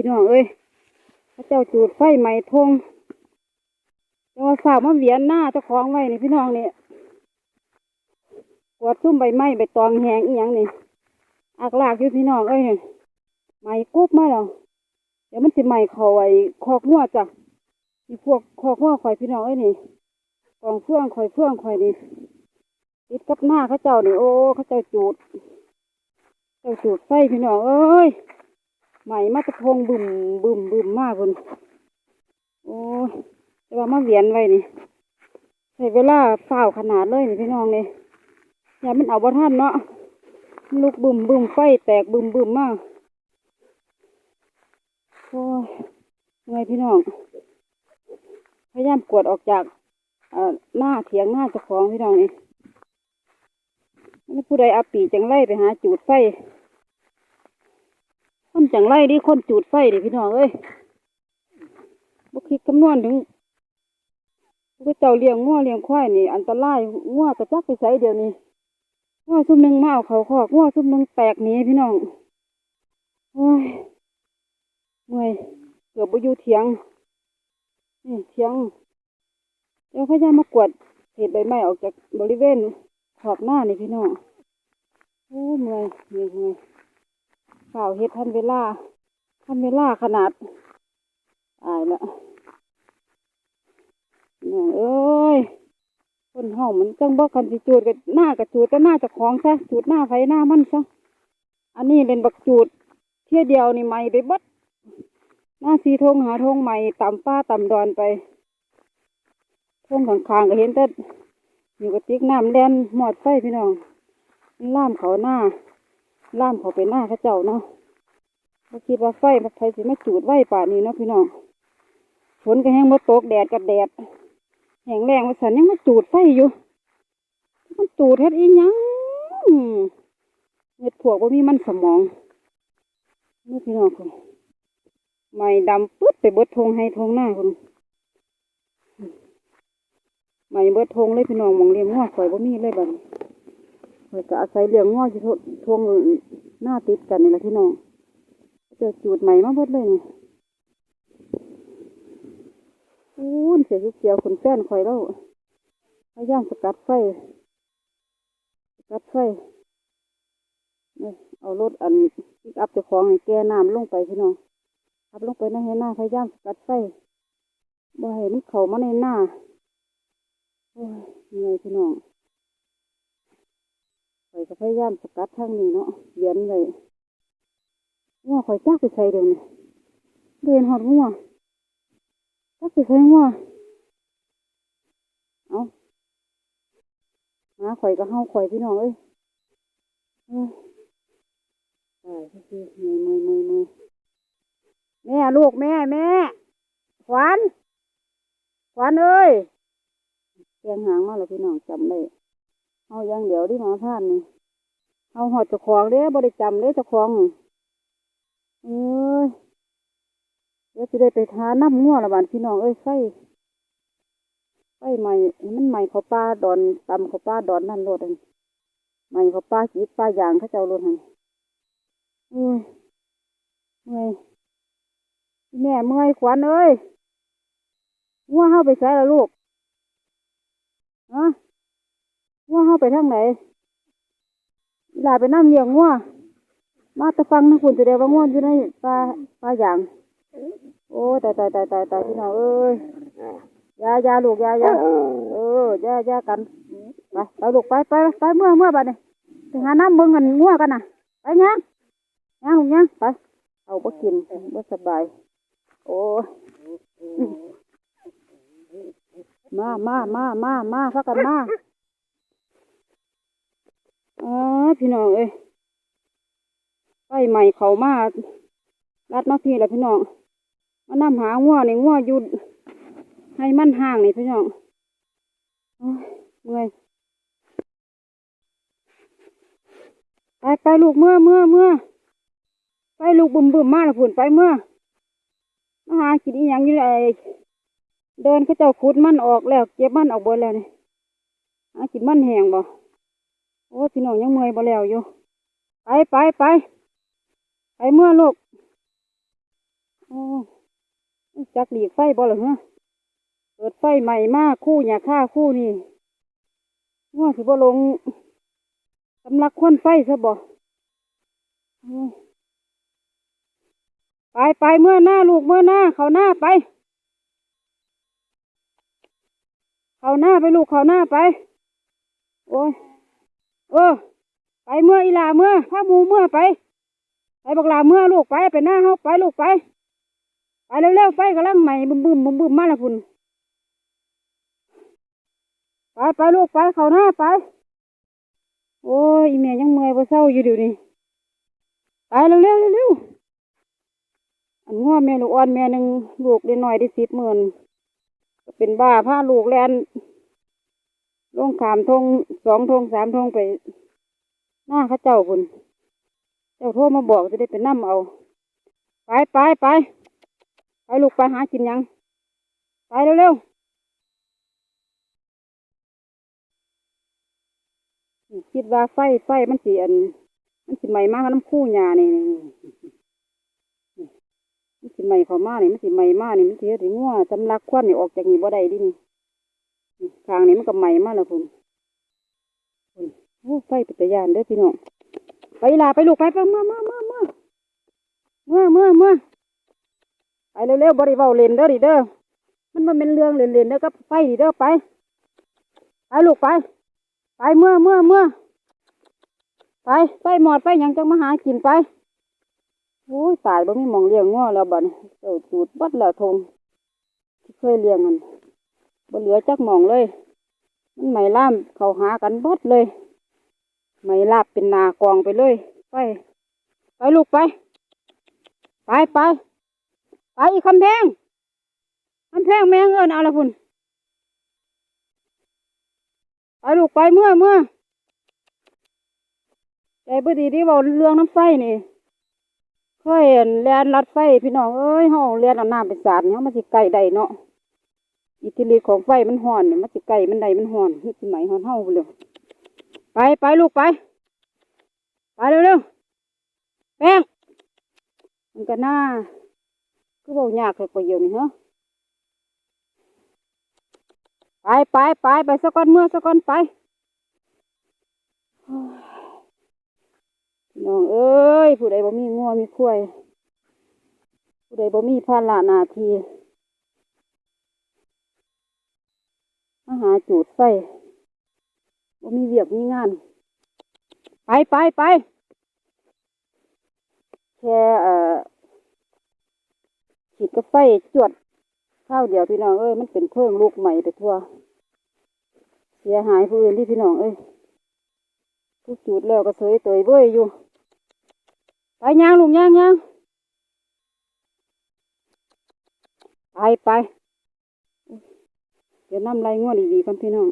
พี่น้องเอ้ยพระเจ้าจูดไฟไหม้ทงแต่ว่าฝากมาเวียนหน้าเจ้าของไว้นี่พี่น้องนี่กวดซุ่มใบไม้ใบตองแหงอีหยังนี่อักลากอยู่พี่น้องเอ้ยไหม้กุ๊บมาแล้วเดี๋ยวมันสิไหม้เขาไอ้คอกงัวจ้ะที่พวกคอกงัวข่อยพี่น้องเอ้ยนี่กองเฟื่องข่อยเฟื่องข่อยนี่ติดกับหน้าเขาเจ้านี่โอ้เขาเจ้าจูดเจ้าจูดไฟพี่น้องเอ้ย ไหมมาตะพงบึมบึมบึมมากคนโอ้ยแต่ว่ามาเวียนไว้นี่ใช้เวลาเฝ้าขนาดเลยนี่พี่น้องนี่อย่ามันเอาบ่ทันเนาะลุกบึมบึมไฟแตกบึมบึมมากโอ้ยไงพี่น้องพยายามกวดออกจากหน้าเถียงหน้าเจ้าของพี่น้องนี่ไม่ผู้ใดอาปีจังไล่ไปหาจูดไฟ คนจังไรดิคนจูดไฟดิพี่น้องเอ้ยบุคิดคำนวณถึงพวกเจ้าเลี้ยงง้อเลี้ยงควายนี่ อันตรายง้อกระจักไปใส่เดี๋ยวนี้ง้อซุ่มหนึ่งมาเอาเขาคอกง้อซุ่มหนึ่งแตกหนีพี่น้องโอ้ยเมื่อยเกือบไปอยู่เถียงนี่เถียงเดี๋ยวพยายมากวดเศษใบไม้ออกจากบริเวณขอบหน้านี่พี่น้องโอ้เมื่อยเมื่อยเมื่อย ข่าวเฮ็ดทันเวลาทันเวลาขนาดตายละน้องเอ้ยคนเฮามันจังบ่คันสิจูดกับหน้ากับจูดแต่หน้าจะของซะจูดหน้าไฟหน้ามันซะอันนี้เป็นบักจูดเที่ยเดียวนี่ใหม่ไปเบิดหน้าสีทงหาทงใหม่ต่ำป้าต่ำดอนไปทงข้างๆก็เห็นแต่อยู่กับติ๊กน้ำแล่นหมอดไฟพี่น้องล่ามเขาหน้า ล่ามเขาไปหน้าข้าเจ้าเนาะบ่คิดว่าไฟมันไฟสิมาจูดไว้ป่านนี้เนาะพี่น้องฝนก็แห้งมาตกแดดกับแดดแห้งแรงว่าสันยังมาจูดไฟอยู่ มันจูดเฮ็ดอีหยังเฮ็ดพวกว่ามีมันสมองนี่พี่น้องคุณไม่ดำปึ๊ดไปเบิดทงให้ทงหน้าคุณไม่เบิดทงเลยพี่น้องหมองเลี้ยงง้อข่อยบ่มีเลยบันี้ ข่อยก็อาศัยเลี้ยงง้อที่ทวงหน้าติดกันนี่แหละพี่น้องเจอจูดใหม่มาเบิดเลยนี่อู้นเสียเสียวขนแป้นข่อยแล้วพยายามสกัดไฟสกัดไฟเอารถอันปิกอัพเจ้าของให้แก้น้ำลงไปพี่น้องอัพลงไปในให้หน้าพยายามสกัดไฟบ่ให้มันเขามาในหน้าโอ้ยเหนื่อยพี่น้อง ก็พยายามสกัดทางนี้เนาะเย็นเลยงัวข่อยจักไปใส่เดี๋ยวนี้เดินหอดงัวจักไปใส่งัวเอาหมาข่อยก็เฮาข่อยพี่น้องเอ้ยเอ้ยตายพี่มือมือมือมือแม่ลูกแม่แม่ขวัญขวัญเอ้ยแกงหางมาแล้วพี่น้องจำได้เอาอย่างเดียวที่หมาท่านนี่ เอาหอดเจ้าของเด้บริจำเด้เจ้าของเอ้ยเดี๋ยวจะได้ไปทาน้ำงัวละบานพี่น้องเอ้ยไฟไฟใหม่มันใหม่เขาป้าดอนตำเขาป้าดอนนั่นโลดอันใหม่เขาป้าจีดป้ายางเขาเจ้าโลดหันเอ้ยเมื่อยแม่เมื่อยขวัญเอ้ยงัวเข้าไปใส่ละลูกฮะว่าเขาไปทางไหน หลาไปน้ำเลี้ยงงัวมาตะฟังนะคุณจะได้ว่างัวอยู่ในปลาปลาอย่างโอ้ตายตายตายตายตายพี่น้องเอ้ยยายาลูกยายาเออยายากันไปไปลูกไปไปไปเมื่อเมื่อบัดนี้ไปหาน้ำเบิ่งกันงัวกันน่ะไปยังยังลูกยังไปเอาบ่กินบ่สบาย โอ้มามามามามาพักกันมา อ๋อพี่น้องเอ้ยไฟใหม่เขามารัดมาพี่แหละพี่น้องมานำหางัวนี่งัวหยุดให้มันห่างนี่พี่น้องเมื่อยไปไปลูกเมื่อเมื่อเมื่อไปลูกบุ่มบุ่มมาละผุนไปเมื่อมาหากินอีหยังอยู่ไอเดินเขาเจ้าขุดมันออกแล้ว เก็บมันออกบดแล้วนี่หากินมันแหงบ่ โอ้พี่น้องยังเมื่อยบ่แล้วอยู่ ไปไปไปไปเมื่อลูกโอ้จักหลีกไฟบ่เหรอฮะเปิดไฟใหม่มากคู่อย่าฆ่าคู่นี่ว่าสิบ่ลงสำลักควันไฟซะบ่โอ้ยไปไปเมื่อหน้าลูกเมื่อหน้าเขาหน้าไป เขาหน้าไปลูกเขาหน้าไป โอ้ย เออ ไปเมื่ออีลาเมื่อพามูเมื่อไปไปบอกลาเมื่อลูกไปไปหน้าเฮาไปลูกไปไปเร็วๆไฟกำลังใหม่บึมบึมบึมบึมมาละพุ่นไปไปลูกไปเขาหน้าไป โอ้ยอีแม่ยังเมื่อยบ่เศร้าอยู่เดี๋ยวนี้ไปเร็วๆเร็วๆอันง้อแม่ลูกอ่อนแม่หนึ่งลูกได้น้อยได้สิบหมื่นเป็นบ้าพาลูกแลน ลงขามทงสองทงสามทงไปหน้าข้าเจ้าพุ่นเจ้าโทรมาบอกจะได้ไปนั่มเอา ไปไปไปไปลูกไปหากินยัง ไปเร็วๆคิดว่าไฟไฟมันสีอัน มันสิใหม่มากน้ำคู่ยานี่นี่นี่มันสิใหม่เขามานี่มันสิใหม่มากนี่มันสิเฮ็ดให้งัวจำลักควันนี่ออกจากนี่บ่ได้ดินี่ นี่ข้างนี่มันก็ใหม่มากแล้วพุ่นพุ่นโอ้ไฟป็นตยานเด้อพี่น้อง ไปลาไปลูกไปไปเมื่อเมื่อเมื่อเมื่อเมื่อเมื่อเมื่อไปเร็วๆบริเวาเลนเด้อดิเด้อ มันมันเป็นเรื่องเล่นเด้อก็ไปดิเด้อไป ไปลูกไป ไปเมื่อเมื่อเมื่อไปไปหมอดไปยังจังมาหากินไปโอ้ยตายบ่มีมองเลี้ยงง้อแล้วบัดนี้เจ้าสูดบัดล้วทงที่เคยเลี้ยงมัน บ่เหลือจักหมองเลย มันไม่ล่ามเขาหากันบดเลยไม่ลาบเป็นนากองไปเลย ไป ไปลูกไป ไปไปไปอีกคำแพงคำแพงแมงเอินเอาละพุ่นไปลูกไปเมื่อเมื่อใจบ่ดีที่เว่าเรื่องน้ำไฟนี่เคยเห็นแลนลัดไฟพี่น้องเอ้ยห้องเรียนเอาน้ำไปสาดเนี่ยมันสิไก่ได้เนาะ อิทธิฤทธิ์ของไฟมันห่อนเนี่ยมันสิไก่มันใดมันห่อนเฮ็ดสิไหมห่อนเฮาไปเลยไปไปลูกไปไปเร็วๆแป้งมันก็น่าคือบอกยากเลยกว่าเดียวนี่เหรอไปไปไปไปสักก้อนเมื่อสักก้อนไปน้องเอ้ยผู้ใดบ่มีงัวมีควายผู้ใดบ่มีภาระนาที มาหาจูดไฟบ่มีเวียกมีงาน ไปไปไปแค่เอ่อฉีดกาแฟจวดข้าวเดียวพี่น้องเอ้ยมันเป็นเพิ่งลูกใหม่ไปทั่ว เสียหายผู้อื่นที่พี่น้องเอ้ยทุกจุดแล้วก็เสยเตยเบ้ยอยู่ ไปย่างลุงย่างย่างไปไป เดี๋ยวน้ำไรง่วดีๆกันพี่น้อง